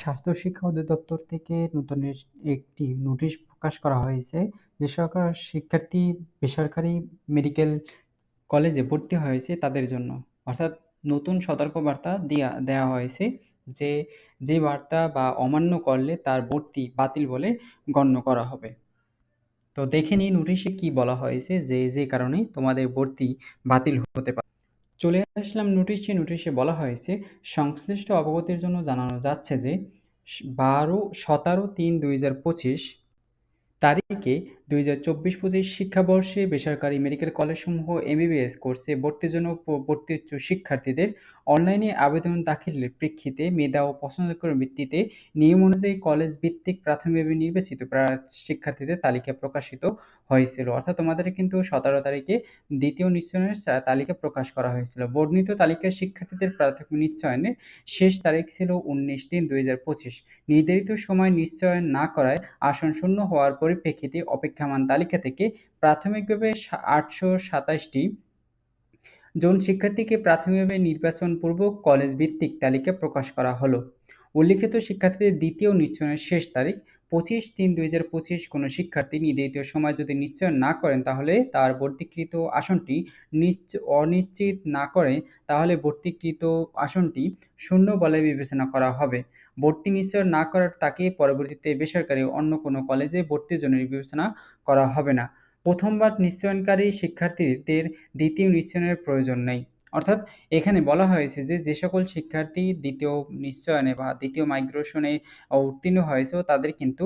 স্বাস্থ্য শিক্ষা অধিদপ্তর থেকে নতুন একটি নোটিশ প্রকাশ করা হয়েছে যে সকল শিক্ষার্থী বেসরকারি মেডিকেল কলেজে ভর্তি হয়েছে তাদের জন্য। অর্থাৎ নতুন সতর্কবার্তা দেয়া দেওয়া হয়েছে যে যে বার্তা বা অমান্য করলে তার ভর্তি বাতিল বলে গণ্য করা হবে। তো দেখে নিই নোটিশে কি বলা হয়েছে যে যে কারণে তোমাদের ভর্তি বাতিল হতে পারে চলে আসলাম নোটিশে নোটিশে বলা হয়েছে, সংশ্লিষ্ট অবগতির জন্য জানানো যাচ্ছে যে, বারো, সতেরো তিন দুই হাজার পঁচিশ তারিখে দুই হাজার চব্বিশ পঁচিশ শিক্ষাবর্ষে বেসরকারি মেডিকেল কলেজসমূহ এমবিবিএস কোর্সে ভর্তির জন্য ভর্তি শিক্ষার্থীদের অনলাইনে আবেদন দাখিলের প্রেক্ষিতে মেধা ও পছন্দের ভিত্তিতে নিয়ম অনুযায়ী কলেজ ভিত্তিক প্রাথমিকভাবে নির্বাচিত শিক্ষার্থীদের তালিকা প্রকাশিত হয়েছিল। অর্থাৎ তোমাদের কিন্তু সতেরো তারিখে দ্বিতীয় নিশ্চয়নের তালিকা প্রকাশ করা হয়েছিল। বর্ণিত তালিকায় শিক্ষার্থীদের প্রাথমিক নিশ্চয়নের শেষ তারিখ ছিল উনিশ তিন দুই হাজার পঁচিশ। নির্ধারিত সময় নিশ্চয়ন না করায় আসন শূন্য হওয়ার পরিপ্রেক্ষিতে অপেক্ষামান তালিকা থেকে প্রাথমিকভাবে আটশো সাতাশটি জন শিক্ষার্থীকে প্রাথমিকভাবে নির্বাচনপূর্বক কলেজ ভিত্তিক তালিকা প্রকাশ করা হলো। উল্লিখিত শিক্ষার্থীদের দ্বিতীয় নিশ্চয়নের শেষ তারিখ পঁচিশ তিন দুই হাজার পঁচিশ। কোনো শিক্ষার্থী নির্ধারিত সময় যদি নিশ্চয়ন না করেন তাহলে তার ভর্তিকৃত আসনটি অনিশ্চিত না করে তাহলে ভর্তিকৃত আসনটি শূন্য বলে বিবেচনা করা হবে। ভর্তি নিশ্চয় না করার তাকে পরবর্তীতে বেসরকারি অন্য কোনো কলেজে ভর্তির জন্য বিবেচনা করা হবে না। প্রথমবার নিশ্চয়নকারী শিক্ষার্থীদের দ্বিতীয় নিশ্চয়নের প্রয়োজন নেই। অর্থাৎ এখানে বলা হয়েছে যে যে সকল শিক্ষার্থী দ্বিতীয় নিশ্চয়নে বা দ্বিতীয় মাইগ্রেশনে উত্তীর্ণ হয়েছে, তাদের কিন্তু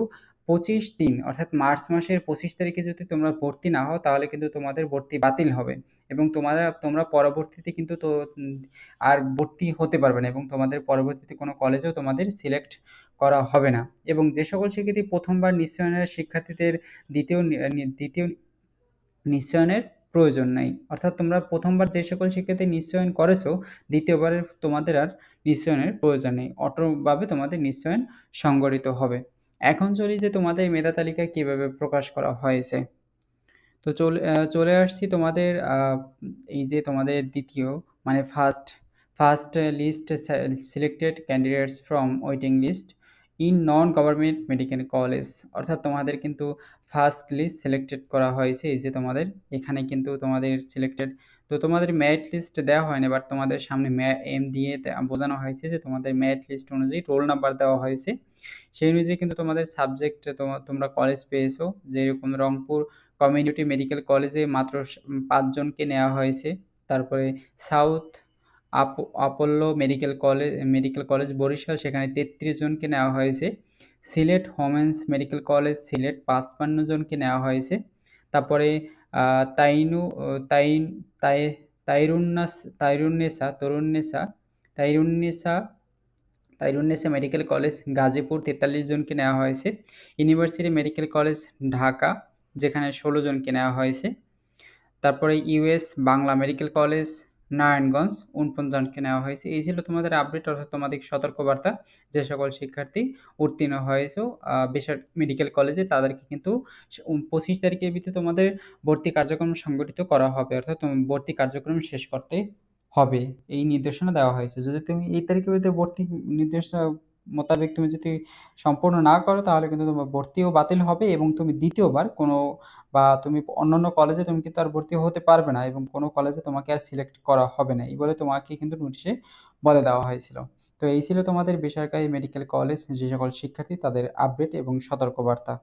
পঁচিশ দিন, অর্থাৎ মার্চ মাসের পঁচিশ তারিখে যদি তোমরা ভর্তি না হও, তাহলে কিন্তু তোমাদের ভর্তি বাতিল হবে এবং তোমরা তোমরা পরবর্তীতে কিন্তু তো, আর ভর্তি হতে পারবে না এবং তোমাদের পরবর্তীতে কোনো কলেজেও তোমাদের সিলেক্ট করা হবে না। এবং যে সকল শিক্ষার্থী প্রথমবার নিশ্চয়নের শিক্ষার্থীদের দ্বিতীয় দ্বিতীয় নিশ্চয়নের প্রয়োজন নাই। অর্থাৎ তোমরা প্রথমবার যে সকল শিক্ষার্থী নিশ্চয়ন করেছ, দ্বিতীয়বারের তোমাদের আর নিশ্চয়নের প্রয়োজন নেই। অটোভাবে তোমাদের নিশ্চয়ন সংগঠিত হবে। এখন চলি যে তোমাদের মেধা তালিকা কীভাবে প্রকাশ করা হয়েছে। তো চলে চলে আসছি তোমাদের এই যে তোমাদের দ্বিতীয় মানে first first list selected candidates from waiting list in non government medical college অর্থাৎ তোমাদের কিন্তু ফার্স্ট লিস্ট সিলেক্টেড করা হয়েছে, এই যে তোমাদের, এখানে কিন্তু তোমাদের সিলেক্টেড তো তোমাদের ম্যারিট লিস্ট দেওয়া হয়নি বাট তোমাদের সামনে এম দিয়ে বোঝানো হয়েছে যে তোমাদের ম্যারিট লিস্ট অনুযায়ী রোল নাম্বার দেওয়া হয়েছে। সেই অনুযায়ী কিন্তু তোমাদের সাবজেক্ট তোমরা কলেজ পেয়েছ, যেরকম রংপুর কমিউনিটি মেডিকেল কলেজে মাত্র পাঁচজনকে নেওয়া হয়েছে। তারপরে south Apollo medical college medical college Barishal, সেখানে তেত্রিশ জনকে নেওয়া হয়েছে। Sylhet women's medical college Sylhet পাঁচপান্ন জনকে নেওয়া হয়েছে। তারপরে তাইনু তাইন, তাই, তাইরুন্নাস, তাইরুন্নেসা তরুণনেসা তাইরুন্নেসা তাইরুন্নেসা মেডিকেল কলেজ গাজীপুর তেতাল্লিশ জনকে নেওয়া হয়েছে। ইউনিভার্সিটি মেডিকেল কলেজ ঢাকা, যেখানে ষোলো জনকে নেওয়া হয়েছে। তারপরে US Bangla medical college Narayanganj উনপঞ্চাশকে নেওয়া হয়েছে। এই ছিল তোমাদের আপডেট অর্থাৎ তোমাদের সতর্কবার্তা। যে সকল শিক্ষার্থী উত্তীর্ণ হয়েছে বেসর মেডিকেল কলেজে তাদেরকে কিন্তু পঁচিশ তারিখের ভিতরে তোমাদের ভর্তি কার্যক্রম সংগঠিত করা হবে, অর্থাৎ তোমার ভর্তি কার্যক্রম শেষ করতে হবে। এই নির্দেশনা দেওয়া হয়েছে। যদি তুমি এই তারিখের ভিতরে ভর্তি নির্দেশনা মোতাবেক তুমি যদি সম্পূর্ণ না করো, তাহলে কিন্তু তোমার ভর্তিও বাতিল হবে এবং তুমি দ্বিতীয়বার কোনো বা তুমি অন্যান্য কলেজে তুমি কিন্তু আর ভর্তি হতে পারবে না এবং কোনো কলেজে তোমাকে আর সিলেক্ট করা হবে না। এই বলে তোমাকে কিন্তু নোটিশে বলে দেওয়া হয়েছিল। তো এই ছিল তোমাদের বেসরকারি মেডিকেল কলেজ যে সকল শিক্ষার্থী তাদের আপডেট এবং সতর্কবার্তা।